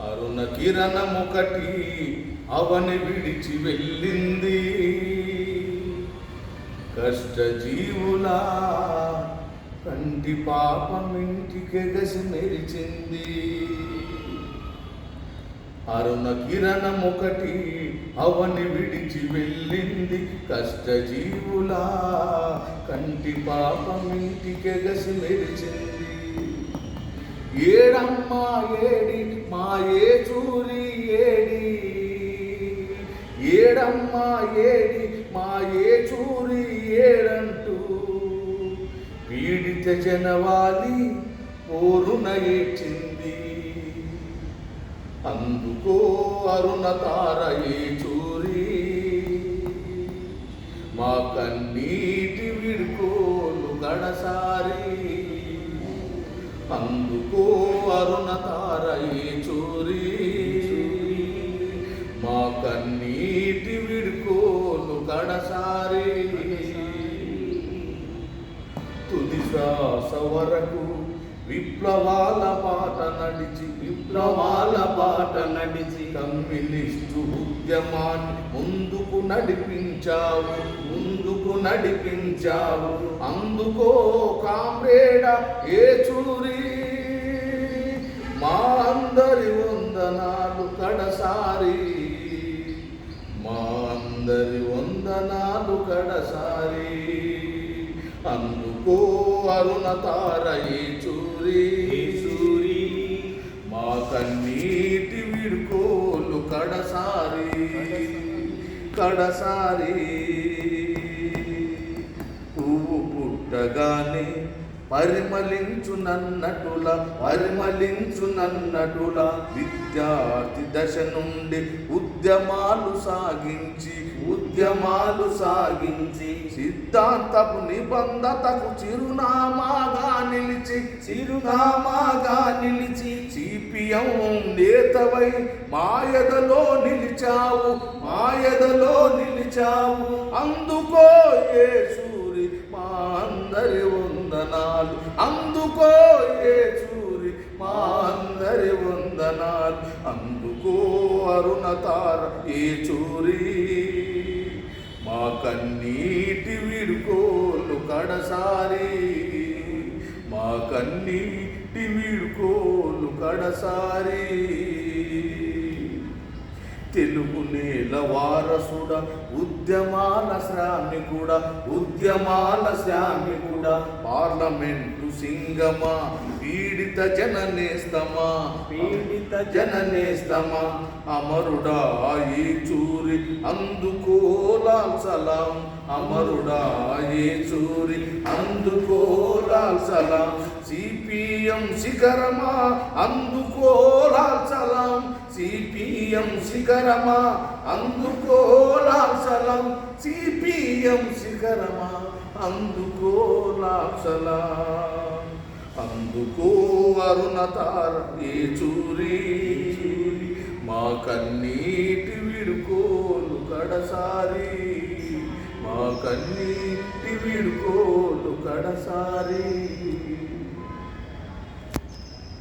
అరుణ కిరణమొకటి అవని విడిచి వెళ్ళింది. కష్టజీవుల కంటి పాపం ఇంటికెగసి మెరిచింది. అరుణ కిరణమొకటి అవని విడిచి వెళ్ళింది. కష్టజీవుల కంటి పాపమింటికెగసి మెరిచింది. ఏడమ్మా ఏడి మా ఏ చూరి ఏడి. ఏడమ్మా ఏడి మా ఏ చూరి ఏడంటూ పీడిత జనవాలి ఓరున ఏడ్చింది. అందుకో అరుణ తార ఏ చూరి. మా కన్నీటి విడుకోలు గడసారి. అందుకో అరుణ తార చూరి. మా కన్నీటి విడుకోలు గడసారి తుది శ్వాస వరకు విప్లవాల పాట నడిచి విప్లవాల పాట నడిచి కమ్యూనిస్టు ఉద్యమాన్ని ముందుకు నడిపించావు ముందుకు నడిపించావు. అందుకో కామ్రేడ ఏ చూరి మా అందరి వందనాలు కడసారి. అందుకో అరుణ తార ఈ చూరి. చూరి మా కన్నీటి విడుకోలు కడసారి. కడసారి. పరిమళించునన్నటుల పరిమళించునన్నటుల విద్యార్థి దశ నుండి ఉద్యమాలు సాగించి ఉద్యమాలు సాగించి సిద్ధాంతపు నిబంధతకు చిరునామాగా నిలిచి చిరునామాగా నిలిచి సిపిఎం నేతవై మాయదలో నిలిచావు మాయదలో నిలిచావు. అందుకో ఏ సూరి మా అందరి వందనాలు. అందుకో ఏ చూరి మా అందరి వందనాలు. అందుకో అరుణ తార ఏ చూరి. మా కన్నీటి విడుకోలు కడసారి. మా కన్నీటి విడుకోలు కడసారి. తెలుగు నేల వారసుడ ఉద్యమాల శ్రామికుడ ఉద్యమాల శ్రామికుడ పార్లమెంటు సింగమా పీడిత జననేస్తమా పీడిత జననేస్తమా అమరుడా ఈ చూరి అందుకోలాల్ సలాం అమరుడా ఏ చూరి అందుకోలాల్ సలాం సిపిఎం శిఖరమా అందుకోలాల్ సలాం. సిపిఎం శిఖరమా? అందుకోలాసలం సిపిఎం శిఖరమా? అందుకోలాల్ అందుకో అరుణ తార ఏ చూరి? మా కన్నీటి విడుకోలు కడసారి. మా కన్నీటి విడుకోలు కడసారి.